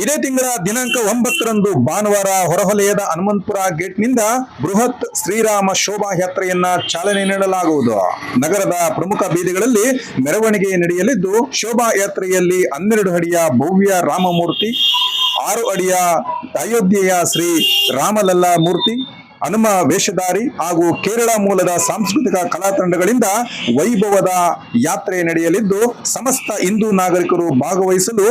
ಇದೇ ತಿಂಗಳ ದಿನಾಂಕ ಒಂಬತ್ತರಂದು ಭಾನುವಾರ ಹೊರವಲಯದ ಹನುಮಂತಪುರ ಗೇಟ್ನಿಂದ ಬೃಹತ್ ಶ್ರೀರಾಮ ಶೋಭಾ ಶೋಭಾಯಾತ್ರೆಯನ್ನ ಚಾಲನೆ ನೀಡಲಾಗುವುದು. ನಗರದ ಪ್ರಮುಖ ಬೀದಿಗಳಲ್ಲಿ ಮೆರವಣಿಗೆ ನಡೆಯಲಿದ್ದು ಶೋಭಾಯಾತ್ರೆಯಲ್ಲಿ ಹನ್ನೆರಡು ಅಡಿಯ ಭವ್ಯ ರಾಮಮೂರ್ತಿ, ಆರು ಅಡಿಯ ಅಯೋಧ್ಯೆಯ ಶ್ರೀ ರಾಮಲಲ್ಲಾ ಮೂರ್ತಿ ಹನುಮ ವೇಷಧಾರಿ ಹಾಗೂ ಕೇರಳ ಮೂಲದ ಸಾಂಸ್ಕೃತಿಕ ಕಲಾತಂಡಗಳಿಂದ ವೈಭವದ ಯಾತ್ರೆ ನಡೆಯಲಿದ್ದು, ಸಮಸ್ತ ಹಿಂದೂ ನಾಗರಿಕರು ಭಾಗವಹಿಸಲು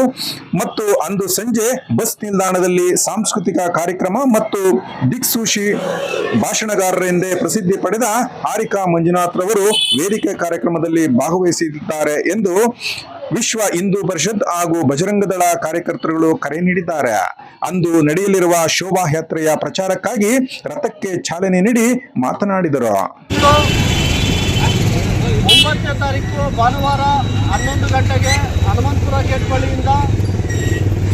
ಮತ್ತು ಅಂದು ಸಂಜೆ ಬಸ್ ನಿಲ್ದಾಣದಲ್ಲಿ ಸಾಂಸ್ಕೃತಿಕ ಕಾರ್ಯಕ್ರಮ ಮತ್ತು ದಿಕ್ಸೂಚಿ ಭಾಷಣಗಾರರೆಂದೇ ಪ್ರಸಿದ್ಧಿ ಪಡೆದ ಹಾರಿಕಾ ಮಂಜುನಾಥ್ ರವರು ವೇದಿಕೆ ಕಾರ್ಯಕ್ರಮದಲ್ಲಿ ಭಾಗವಹಿಸಿದ್ದಾರೆ ಎಂದು ವಿಶ್ವ ಹಿಂದೂ ಪರಿಷತ್ ಹಾಗೂ ಬಜರಂಗದಳ ಕಾರ್ಯಕರ್ತರುಗಳು ಕರೆ ನೀಡಿದ್ದಾರೆ. ಅಂದು ನಡೆಯಲಿರುವ ಶೋಭಾಯಾತ್ರೆಯ ಪ್ರಚಾರಕ್ಕಾಗಿ ರಥಕ್ಕೆ ಚಾಲನೆ ನೀಡಿ ಮಾತನಾಡಿದರು. ಒಂಬತ್ತನೇ ತಾರೀಕು ಭಾನುವಾರ ಹನ್ನೊಂದು ಗಂಟೆಗೆ ಹನುಮಂತಪುರ ಗೇಟ್ ಬಳಿಯಿಂದ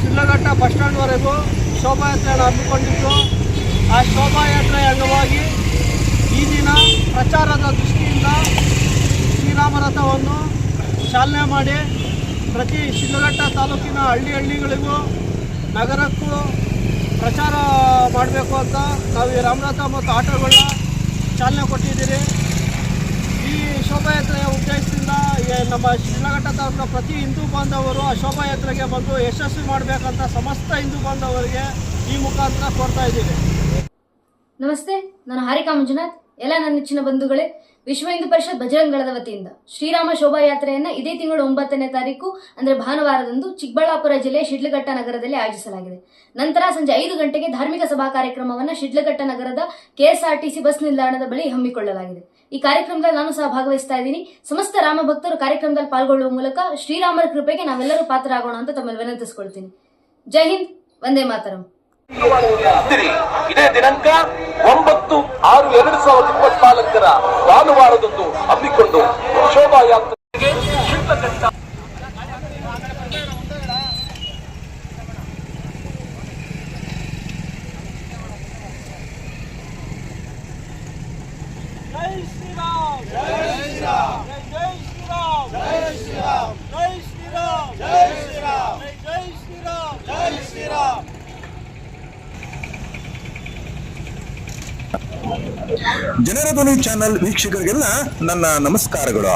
ಶಿಲ್ಲಘಟ್ಟ ಬಸ್ ಸ್ಟ್ಯಾಂಡ್ವರೆಗೂ ಶೋಭಾಯಾತ್ರೆಯನ್ನು ಹಮ್ಮಿಕೊಂಡಿದ್ದು, ಆ ಶೋಭಾಯಾತ್ರೆ ಅಂಗವಾಗಿ ಈ ದಿನ ಪ್ರಚಾರದ ದೃಷ್ಟಿಯಿಂದ ಶ್ರೀರಾಮರಥವನ್ನು ಚಾಲನೆ ಮಾಡಿ ಪ್ರತಿ ಶಿಡ್ಲಘಟ್ಟ ತಾಲೂಕಿನ ಹಳ್ಳಿ ಹಳ್ಳಿಗಳಿಗೂ ನಗರಕ್ಕೂ ಪ್ರಚಾರ ಮಾಡಬೇಕು ಅಂತ ನಾವು ಈ ರಾಮನಾಥ ಮತ್ತು ಆಟೋಗಳನ್ನ ಚಾಲನೆ ಕೊಟ್ಟಿದ್ದೀರಿ. ಈ ಶೋಭಾಯಾತ್ರೆಯ ಉದ್ದೇಶದಿಂದ ನಮ್ಮ ಶಿಡ್ಲಘಟ್ಟ ತಾಲೂಕಿನ ಪ್ರತಿ ಹಿಂದೂ ಬಾಂಧವರು ಆ ಶೋಭಾಯಾತ್ರೆಗೆ ಬಂದು ಯಶಸ್ವಿ ಮಾಡಬೇಕಂತ ಸಮಸ್ತ ಹಿಂದೂ ಬಾಂಧವರಿಗೆ ಈ ಮುಖಾಂತರ ಕೊಡ್ತಾ ಇದ್ದೀವಿ. ನಮಸ್ತೆ, ನಾನು ಹಾರಿಕಾ ಮಂಜುನಾಥ್. ಎಲ್ಲ ನನ್ನ ನೆಚ್ಚಿನ ಬಂಧುಗಳೇ ವಿಶ್ವ ಹಿಂದೂ ಪರಿಷತ್ ಬಜರಂಗಳದ ವತಿಯಿಂದ ಶ್ರೀರಾಮ ಶೋಭಾಯಾತ್ರೆಯನ್ನ ಇದೇ ತಿಂಗಳು ಒಂಬತ್ತನೇ ತಾರೀಕು, ಅಂದ್ರೆ ಭಾನುವಾರದಂದು ಚಿಕ್ಕಬಳ್ಳಾಪುರ ಜಿಲ್ಲೆಯ ಶಿಡ್ಲಘಟ್ಟ ನಗರದಲ್ಲಿ ಆಯೋಜಿಸಲಾಗಿದೆ. ನಂತರ ಸಂಜೆ ಐದು ಗಂಟೆಗೆ ಧಾರ್ಮಿಕ ಸಭಾ ಕಾರ್ಯಕ್ರಮವನ್ನು ಶಿಡ್ಲಘಟ್ಟ ನಗರದ ಕೆಎಸ್ಆರ್ಟಿಸಿ ಬಸ್ ನಿಲ್ದಾಣದ ಬಳಿ ಹಮ್ಮಿಕೊಳ್ಳಲಾಗಿದೆ. ಈ ಕಾರ್ಯಕ್ರಮದಲ್ಲಿ ನಾನು ಸಹ ಭಾಗವಹಿಸ್ತಾ ಇದ್ದೀನಿ. ಸಮಸ್ತ ರಾಮ ಭಕ್ತರು ಕಾರ್ಯಕ್ರಮದಲ್ಲಿ ಪಾಲ್ಗೊಳ್ಳುವ ಮೂಲಕ ಶ್ರೀರಾಮರ ಕೃಪೆಗೆ ನಾವೆಲ್ಲರೂ ಪಾತ್ರರಾಗೋಣ ಅಂತ ತಮ್ಮಲ್ಲಿ ವಿನಂತಿಸಿಕೊಳ್ತೀನಿ. ಜೈ ಹಿಂದ್, ವಂದೇ ಮಾತರಂ. ಇದೇ ದಿನಾಂಕ ಒಂಬತ್ತು ಆರು ಎರಡು ಸಾವಿರದ ಇಪ್ಪತ್ನಾಲ್ಕರ ಭಾನುವಾರದಂದು ಹಮ್ಮಿಕೊಂಡು ಶೋಭಾಯಾತ್ರೆಗೆ ಜನರ ಧ್ವನಿ ಚಾನೆಲ್ ವೀಕ್ಷಕರಿಗೆಲ್ಲ ನನ್ನ ನಮಸ್ಕಾರಗಳು.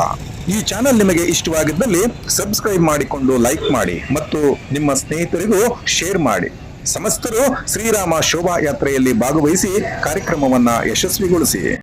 ಈ ಚಾನೆಲ್ ನಿಮಗೆ ಇಷ್ಟವಾಗಿದ್ದಲ್ಲಿ ಸಬ್ಸ್ಕ್ರೈಬ್ ಮಾಡಿಕೊಂಡು ಲೈಕ್ ಮಾಡಿ ಮತ್ತು ನಿಮ್ಮ ಸ್ನೇಹಿತರಿಗೂ ಶೇರ್ ಮಾಡಿ. ಸಮಸ್ತರು ಶ್ರೀರಾಮ ಶೋಭಾ ಯಾತ್ರೆಯಲ್ಲಿ ಭಾಗವಹಿಸಿ ಕಾರ್ಯಕ್ರಮವನ್ನ ಯಶಸ್ವಿಗೊಳಿಸಿ.